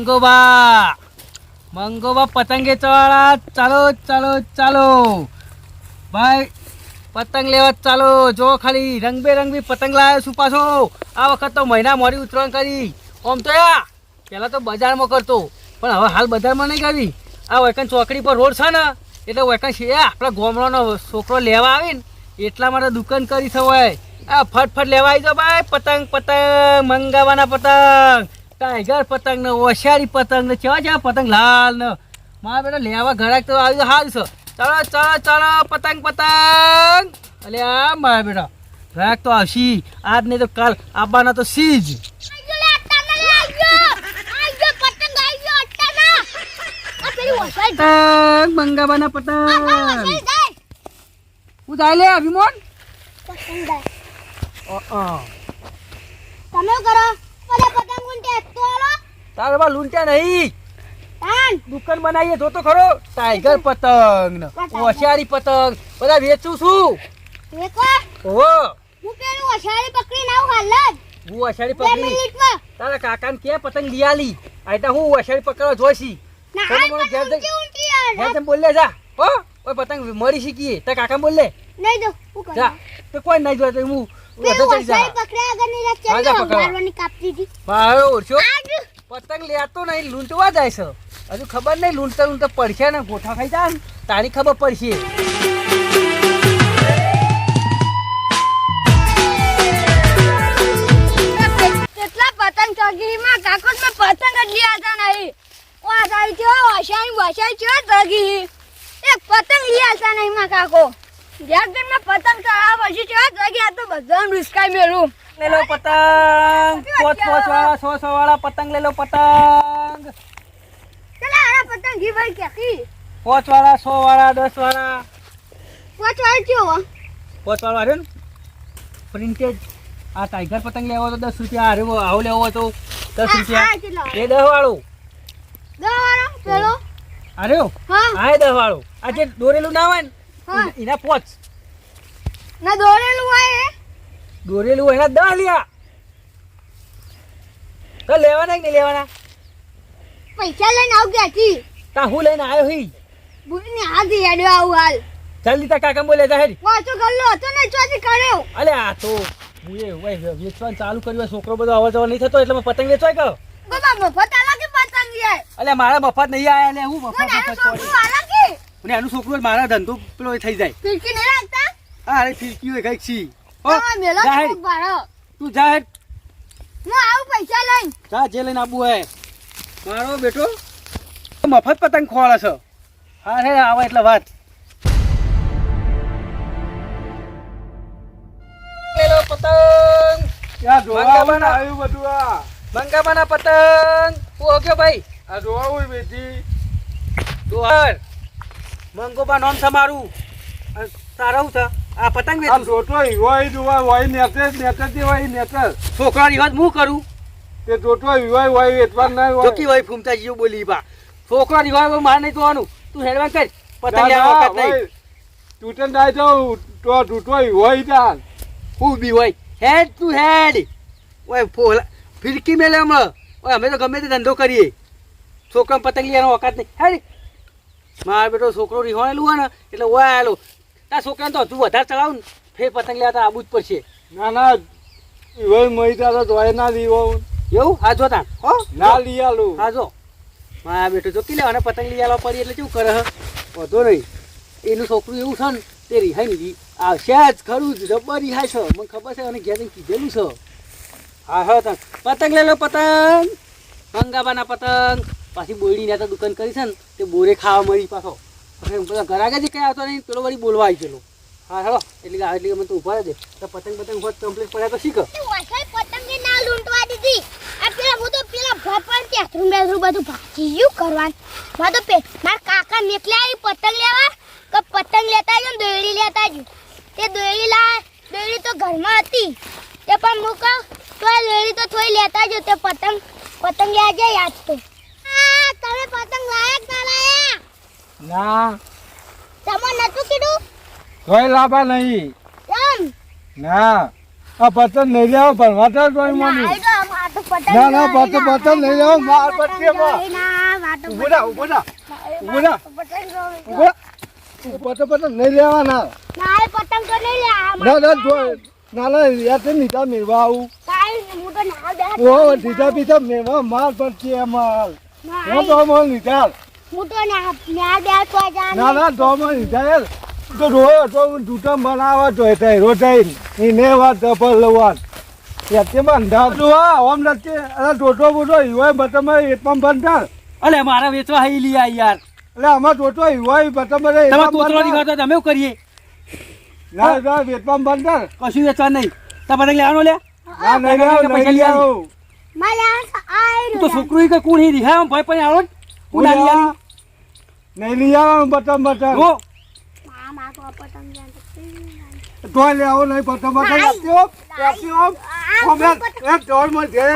મંગોબા મંગોબા પતંગે ચવાળા. ચાલો ચાલો ચાલો. ભાઈ, પતંગ લેવા ચાલો. જો ખાલી રંગબેરંગી પતંગ લાવ્યો છું પાછો. આ વખત તો મહિના મોડી ઉતરાણ કરી. આમ તો યા. પહેલાં તો બજારમાં કરતો. પણ હવે હાલ બજારમાં નહીં કરી આ વૈકન ચોકડી પર રોડ છે ને, એટલે વૈકન છે આપણા ગોમડાનો છોકરો લેવા આવી ને, એટલા માટે દુકાન કરી છે આ ફટફટ લેવા આવી જાઓ ભાઈ, પતંગ પતંગ, મંગાવવાના પતંગ. ટાઈગર પતંગ ને ઓશિયારી પતંગ ને કેવા કેવા પતંગ લાલ ને. મારા બેટા લેવા ઘરાક તો આવી હાલ છે ચાલો ચાલો ચાલો પતંગ પતંગ. અલે આ મારા બેટા. ઘરાક તો આવશી. આજ નહીં તો કાલ આવવાના તો સીજ પતંગ મંગાવાના પતંગ. હું થાય લે અભિમોન? અ. તમે કરો મને પતંગ ઉંટે તો આલો તારે બા લૂંટ્યા નહીં. દુકાન બનાવીએ જો તો ખરો? ટાઈગર પતંગ ને હોશિયારી પતંગ બધા વેચું છું. ઓહો. હું પેલું અષાઢી પકડી નાવ હાલ જ. હું હોશિયારી પકડી. તારા કાકાને કે પતંગ લીયાલી આઈતા હું હોશિયારી પકડવા જોઈશી. ના ઘેર બોલ લે જા. હો? ઓય પતંગ મળી શીખીએ. તા કાકા બોલ લે. નહીં દો હું જા. તો કોઈ નહીં જોતો હું પકડ્યા આગળની રાત હા, જા ચાલી પકડવા. મારવાની કાપતી હતી. મારો ઓછો આજ પતંગ લેતો નહીં, લૂંટવા જાય છે. હજુ ખબર નહીં, લૂંટતા લૂંટતા પડશે ને, ગોઠા ખાઈ જાય ને. તારી ખબર પડશે. કેટલા પતંગ ચગીમાં કાકોટ મેં પતંગ જ લીયા હતા નહીં. વા આવી કેવા વાસાઈ, વસાઈ કેવા ચગી. એક પતંગ લીયા હતા નહીં, માં કાકો. જ્યાં પતંગ ચડાવ પછી કેવા ચગી. આ તો બધાને રિસ્કાઈ મેલું લે લો પતંગ. પોચ પોચ વાળા સો સો વાળા પતંગ લે લો પતંગ. પતંગ પોચ વાળા સો વાળા દસ વાળા પોચ વાળા કેવો? પોચ વાળા ને? પ્રિન્ટેડ. આ ટાઈગર પતંગ લેવો તો દસ રૂપિયા હારે આવો લેવો તો દસ રૂપિયા. એ દસ વાળું હાર્યો? હા. હા એ દસ વાળું આ જે દોરેલું ના હોય ને. એના- પોચ. ના દોરેલું હોય દોરેલું હોય એના દસ લ્યા. તો લેવાના કે નહીં લેવાના? પૈસા લઈને આવ ક્યાંથી? તા હું લઈને આવ્યો હી. બુની હાથ હેડ્યો આવું હાલ. જલ્દી તા કાકા બોલે જા હેરી વાંચો ગલ્લો હતો ને ચોથી કર્યો. અલે આ તો હું એ ભાઈ વેચવાનું ચાલુ કર્યું છોકરો બધો અવર જવા નહીં થતો એટલે મેં પતંગ વેચવાય ગયો બાબા મફત આલા કે પતંગ યાર અલે મારા મફત નહીં આયા એટલે હું મફત મને મફત છોડી. અને આનું છોકરું મારા ધંધો પેલો થઈ જાય. ફિરકી નહીં રાખતા? હા અરે ફીરકી હોય કંઈક છી મેલો જા ભાડો. તું જા હેડ. હું આવું પૈસા લઈને. જા જે લઈને આબુ હે. મારો બેટો? મફત પતંગ ખોળે છે. હા હે આવે એટલે વાત. પેલો પતંગ. યા જોવા આવ્યું બધું આ. મંગાવાના પતંગ. ઓગ્યો ભાઈ? આ જોવા હોય બેટી. દોહર મંગોબા નામ છે મારું. તારા છે આ પતંગ વેચું. જોતો હોય જોવા હોય નેતે નેતે જે હોય નેતે છોકરા વાત હું કરું? તે જોતો હોય હોય વેચવા ના હોય. જોકી હોય ફૂમતા જીવ બોલી બા. છોકરા રિવાજ મારે નહીં જોવાનું. તું હેડવાન કર. પતંગ લેવા વખત નહીં. હોય. તૂટન જાય તો તો તૂટો હોય ત્યાં હું બી હોય. હેડ તું હેડ. ઓય ફોલા ફિરકી મેલે હમણાં. ઓય અમે તો ગમે તે ધંધો કરીએ. છોકરા પતંગ લેવાનો વખત નહીં. હેડ. મારા બેટો છોકરો રિહોણેલું હોય ને એટલે ઓય આવેલો તાર છોકરાને તો તું વધારે ચલાવું ને. ફેર પતંગ લેવા તો આબુ જ પડશે. ના ના હોય મહી તારા જોય ના લીવો એવું? હા જો તા હો ના લઈ આલું. હા જો. મારા બેટો જો કિલે અને પતંગ લઈ આવવા પડી એટલે શું કરે હ? વધો નહીં. એનું છોકરું એવું છે ને તે રિહાઈ આવશે જ ખરું જ રબર રિહાય છે. મને ખબર છે અને ઘેર કીધેલું છે. હા હા તન પતંગ લઈ લો પતંગ. મંગાબાના પતંગ. પાછી બોયડીને તો દુકાન કરી છે ને તે બોરે ખાવા મળી પાછો. પછી બધા ઘરાકે જ કઈ આવતો નહીં, પેલો વળી બોલવા આવી ગયેલો. હા, હેલો, એટલે એટલે મને તો ઊભા દે તો પતંગ પતંગ હોત કમ્પ્લીટ પડ્યા તો શીખ પતંગ ના લૂંટવા દીધી. આ પેલા હું તો પેલા ભપણ ત્યાં બેથરું બધું ભાગી યુ કરવાનું. માં તો પે મારા કાકા નીકળે આવી પતંગ લેવા કે પતંગ લેતા ને દોયડી લેતા જ તે દોયડી લા દોયડી તો ઘરમાં હતી. તે પણ કહું, તો દોયડી તો થોડી લેતા જ તે પતંગ પતંગ લેવા જાય યાદ તો. ના. તમને નતું કીધું? કોઈ લાભા નહીં. એમ? ના. આ પતંગ નહીં જાવ ભરવા તો કોઈ તો પતંગ ના, ના, પતંગ- પતંગ લઈ જાવ માર પટ્ટી માં. દોરી ના, વાતો ઊભો થા, ઊભો થા. ઊભો થા. પતંગ. પતંગ પતંગ લેવાના. ના પતંગ તો લઈ લે ના ના ના ના યાર નીતા મેળવા આવું. કાંઈ નહીં, હું તો ના બે ઓ દીધા પીધા મેળવા માર છે માલ તો અમાર લીધા હું તો ના ના બે હાથ પાડી જાને. ના ના તો અમાર લીધા તો રોયો તો બનાવવા એને વાત હા ઓમ નથી. અરે ટોટો બોટો હિવાય બટમાં એટલા બંધા અલે મારા વેચવા હાઈ લીયા યાર. એટલે આમાં ટોટો હિવાય બટમાં તમે ની ખાતો તમે શું કરીએ? ના ના વેતમાં બંધા કશું વેચવા નહીં. તમે પતંગ લેવાનો લે? ના નહીં આવો લઈ આવો. મારે આ તો છોકરું કે કોણ હી રીહા ભાઈ પણ આવો આલી આલી નહીં લઈ આવો બટમ બટમ રો આ મારે તો પતંગ જાને. તો લે આવો નહીં ઘેર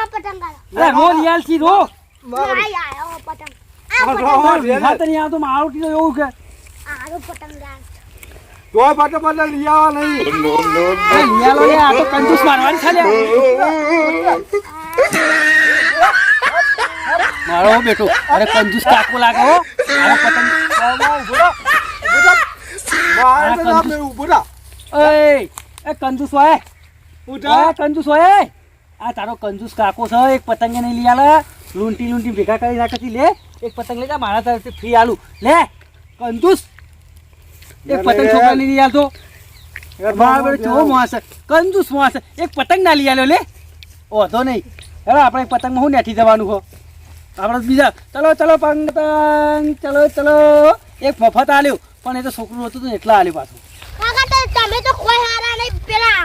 આ પતંગ અરે રો લિયાલ છી રો. મારું. આય આય પતંગ આ આ પતંગ રો. તો નહીં આવતો મારું ટી એવું કે. આરો પતંગ. તો લઈ નહીં. અરે લિયાલો આ તો કંજૂસ મારવાની છે લે મારો બેટો. અરે કંજૂસ કાકો લાગે હો. અરે પતંગ એ કંજૂસ હોય. ઉઠા. કંજૂસ હોય. આ તારો કંજૂસ કાકો છે. એક પતંગ નહીં લઈ આલે. લૂંટી લૂંટી ભેગા કરી નાખી લે એક પતંગ લઈ જા. મારા તરફથી ફ્રી આલું. લે કંજૂસ. એક પતંગ છોકરા લઈ બેટો કેવો કંજૂસ માણસ એક પતંગ ના લઈ આલ્યો લે. ઓધો નહીં. હવે આપણે પતંગમાં હું નેઠી જવાનું હો? આપણે બીજા. ચલો ચલો પંગતન ચલો ચલો. એક મફત આલ્યો. પણ એ તો છોકરું હતું તો એટલા આલ્યું પાછું. તમે તો કોઈ હારા નહીં. પેલા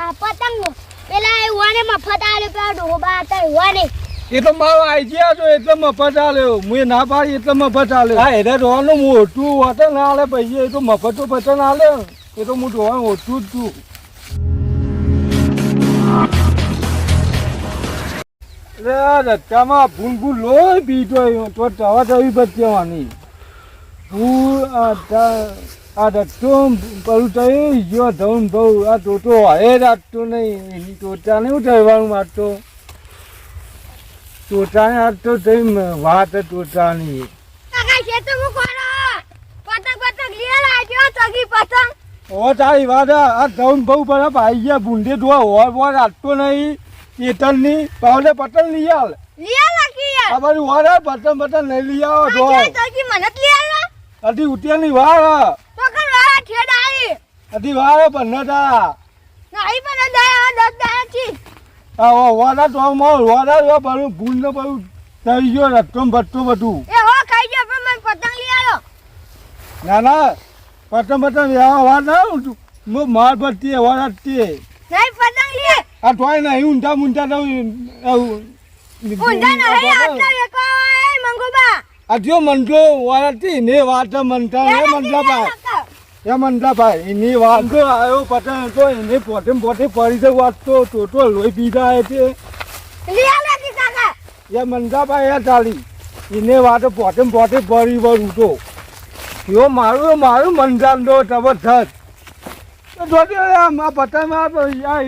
આ પતંગ. પેલા એવાને મફત આલ્યો પેલા ડોબા હતા એવાને એ તો મારો આઈડિયા હતો એટલે મફત આલ્યો. હું ના પાડી એટલે મફત આલ્યો. હા એને રોવાનું મોટું વતન ના આલે પછી એ તો મફત તો વતન ના આલે. એ તો હું જોવાનું ઓછું જ છું. રસ્તામાં ભૂલ લોહી આવ્યો તો તવા તવી બચવાની ભૂલ આ રસ્તો પેલું થઈ ગયો ધવન ભાઉ આ ટોટો હે રાખતો નહીં એની ટોટાને ઉઠાડવાનું મારતો? ટોટાને હાથતો થઈ વાત ટોટાની હો હું ઓ તારી વાત આ ધન બહુ બરાબર આવી ગયા ભૂંડે ધોવા હોય રાખતો નહીં. ચેતનની પાવલે પતંગ લઈ આવ લઈ લાગી યાર. આ બાજુ હોર આ પતંગ પતંગ લઈ આવ ધોવા તગી મને જ લઈ આલો અઢી ઉઠિયાની વાર તો કર વાળા ઠેડ આવી. અધી વાર પણ નતા નહીં પણ દયા દસ દા છી. આ વાડા તો મો વાડા તો બધું ભૂલ ન બધું થઈ ગયો રતમ ને ભટ્ટો બધું. એ હો ખાઈ ગયો પણ મને પતંગ લઈ આલો. ના ના પતંગ પતંગ વાર ના. હું માર ભટ્ટી વાડા રાખતી નહીં પતંગ લઈ આ તોય નહીં ઊંધા મૂંધા તો ઊંધા નહીં આટલા વેકવા હોય મંગુબા. આ જો મંડલો વાળાથી ને વાત મનતા હે મંડલા ભાઈ. એ મંડલા ભાઈ એની વાત તો આવ્યો પતંગ તો એને પોતે ને પોતે પડી તો વાત તો ટોટો લોહી પીધા હે તે એ મંડલા ભાઈ એ ચાલી. એને વાત પોતે ને પોતે પડી વળું તો. એવો મારું મારું મંડાન દો જબરજસ્ત. તો આ આ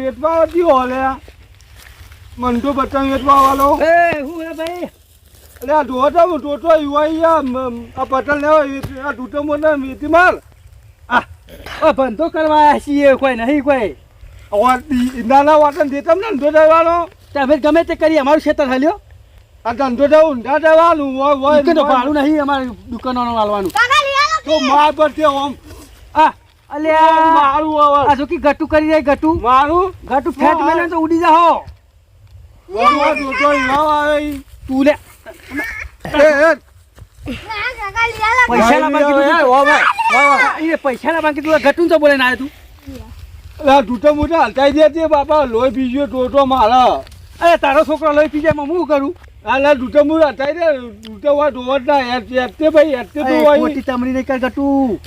વેચવા વાળો એ હું હે ભાઈ? એટલે આ ધોતો ટોટો યુવા આ પતંગ ને આ ટૂટો મોટો મેથી માર આ. ધંધો કરવા છીએ કોઈ નહીં કોઈ. નાના વાટન દેતા ને ધંધો દેવાનો તમે ગમે તે કરી અમારું ખેતર હાલ્યો આ ધંધો દેવું ઊંધા દેવાનું હોય હોય ભાડું નહીં અમારે દુકાનોનું હાલવાનું આલો તો માર પર તે ઓમ. આ અલ્યા. મારું આ હવે જો કે ગટુ કરી જાય ગટુ. મારું? ગટુ ફેટ મેલે તો ઉડી જાહો. આ ટોટો લાવ આવે. તું લે. એ એ. ના કાકા લઈ આલો પૈસા ના માંગી તું ઓ ભાઈ, એ પૈસા ના માંગી તું ગટુ તો બોલે ના તું. એટલે આ ટૂટો હલતાઈ દે તે બાપા. લોહી પીજો ટોટો મારા. અરે તારો છોકરો લઈ પી જાય હું કરું? આલા ટૂટો મોટા હલતાઈ દે. ટૂટો હોય ધોવત ના ભાઈ એટતે તો નહીં કર ગટુ.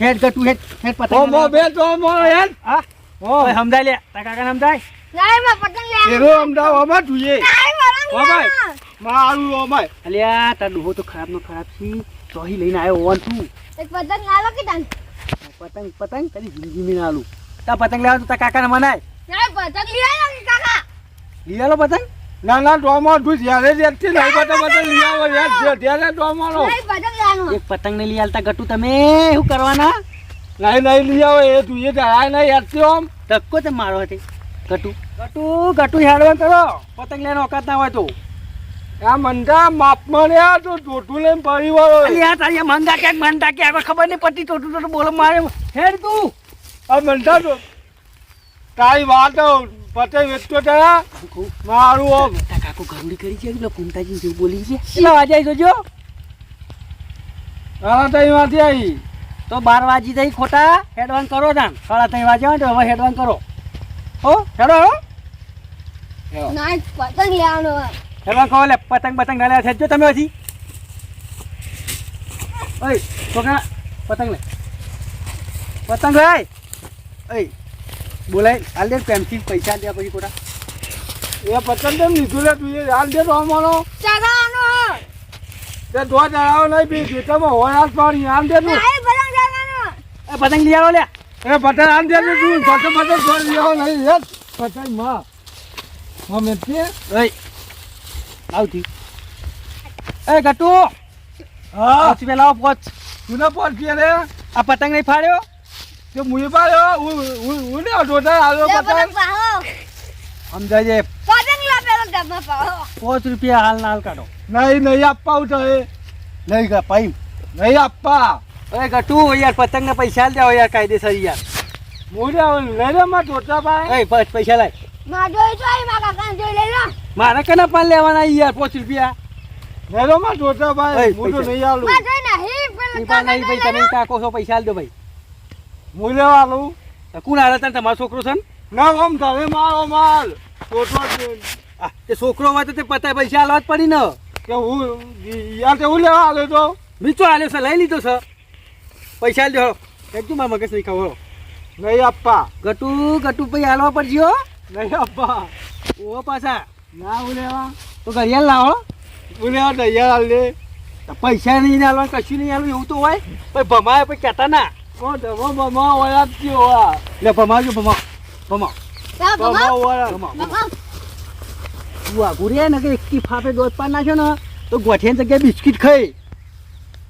હેડ ગટુ હેડ હેડ ઓ પતંગ મો બે તો મો હેડ. હા. ઓ. ઓય સમજાય લે. તા કાકા સમજાય લાયમાં પતંગ લે એરો અમદાવાદ અમાર જોઈએ ઓ ભાઈ મારું ઓ ભાઈ. અલ્યા તા ડોહો તો ખરાબ નો ખરાબ છે. ચોહી લઈને આવ્યો ઓન તું. એક પતંગ લાવો કે તન? પતંગ પતંગ કદી જિંદગી મે ના આલું તા પતંગ લેવા તો તા કાકા ને મનાય. નહીં પતંગ લઈ આલો કાકા. લઈ આલો પતંગ? ના ના ડોમો તું જ્યારે જેટથી નહીં પતંગ પતંગ લઈ આવો યાર જે- ત્યારે ડોમાનો. નહીં પતંગ લેવાનું એક પતંગ ને લઈ આલતા ગટુ તમે શું કરવાના? નહીં નહીં લઈ આવો એ તું એ જાય નહીં યારથી આમ ધક્કો તે મારો હતી. ગટુ. ગટુ ગટુ હેડવા કરો. પતંગ લઈને ઓકાત ના હોય તો. આ મંદા માપમાં આ તો ટોટું લઈને પડી વાળો. આ તારી મંદા ક્યાંક મંદા ક્યાંક ખબર નહીં પડતી ટોટું ટોટું બોલો મારે હેડ તું. આ મંદા તો તારી વાત પતંગ વેચતો ત્યાં મારું આમ તારા ગામડી કરી છે એટલે કુંતાજી જેવું બોલી છે. કેટલા વાગે આવી જોજો? તારા ત્રણમાંથી આવી. તો બાર વાગી થઈ ખોટા. હેડવાન કરો તાન સાડા ત્રણ તો હવે હેડવાન કરો. હો? હેડો હેડો. ના પતંગ લેવાનું. હેડવાન કહો લે પતંગ પતંગ ના લે ખેંચજો તમે હજી. ઓય છોકરા પતંગ લે પતંગ લે ઓય. બોલાય હાલ દે પેમથી પૈસા દે પછી ખોટા. એ પતંગ કેમ લીધું લે તું એ? હાલ દે ડોમાનો ચગાવવાનું હોય. તે દો ચડાવો નહીં બી જેટામાં હોય હાથ પાડી હાલ દે તું. પતંગ ચગાવવાનું. એ પતંગ લઈ આવો લે. એ પતંગ હાલ દે તું પતંગ પતંગ છોડી દેવો નહીં યાર પતંગમાં. માં તે ઓય. આવતી. એ ગટુ. હા. પોચ બે પોચ તું ના પહોંચી રે આ પતંગ નહીં ફાડ્યો? તે મુઈ પાડ્યો હું ને ટોટા આવ્યો પતંગ. સમજાય. પાંચ રૂપિયા હાલ કાઢો. નહીં નહીં આપવા ઉઠે નહીં કા પાઈ નહીં આપવા. અરે ગટુ યાર પતંગ ને પૈસા દેવો યાર કાયદેસર યાર. મુઈ લઈ લે માં ટોટા ભાઈ. એ બસ પૈસા લાય. મારે કેના પાન લેવાના યાર પાંચ રૂપિયા. લઈ લો માં ટોટા ભાઈ. પૈસા. નહીં આલું. માં નહીં, ભાઈ તમે કાકો છો પૈસા આલ દો ભાઈ. મુઈ લેવા આલું? કોણ હાલે તને? તમારો છોકરો છે ને? આમ તમે મારો માલ. તે છોકરો હોય તો તે પતા પૈસા હાલવા જ પડી ને. કે હું યાર તે હું લેવા આવ્યો તો? બીજો હાલ્યો છે લઈ લીધો છે. પૈસા દો એકદમ મારા મગજ નહીં ખાવો નહીં આપવા. ગટુ ગટુ પછી હાલવા પડશે હો. નહીં આપવા. ઓ પાછા. ના હું લેવા. તો ઘડિયાળ લાવો હું. લેવા તૈયાર હાલ દે. પૈસા નહીં હાલવા કશું નહીં હાલવું એવું તો હોય. પછી ભમાય પછી કહેતા ના. કોણ ધમો બમો વયા જ થયો આ લે ભમાવજો ભમાવ ભમાવ હા, બમો ભમાવ. વયા ભમાવ ભમાવ. તું આઘું રે ને કે એકથી ફાફે દોધ પાન નાખ્યો ને તો ગોઠિયાની જગ્યાએ બિસ્કિટ ખાઈ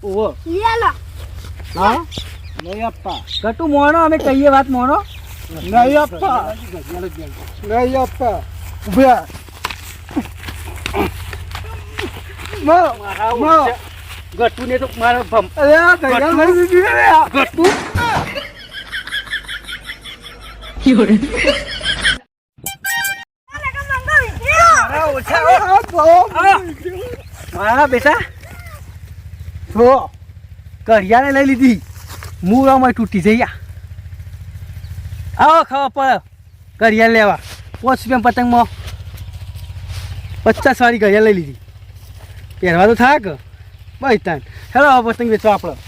ઓહો લે લો. હા નહીં આપવા કટુ મોણો અમે કહીએ વાત મોણો નહીં આપવા નહીં આપવા ઉભ્યા માં માં ગટુ ને તો મારા ભમ. ગટુ મારા બેટા? તો કરિયાને લઈ લીધી. મૂળામાં તૂટી જઈ આવો ખાવા પર કરિયા લેવા. પાંચ રૂપિયા પતંગમાં પચાસ વાળી ઘડિયા લઈ લીધી. પહેરવા તો થાક. બસ તાન હેલો પતંગ વેચવા આપણે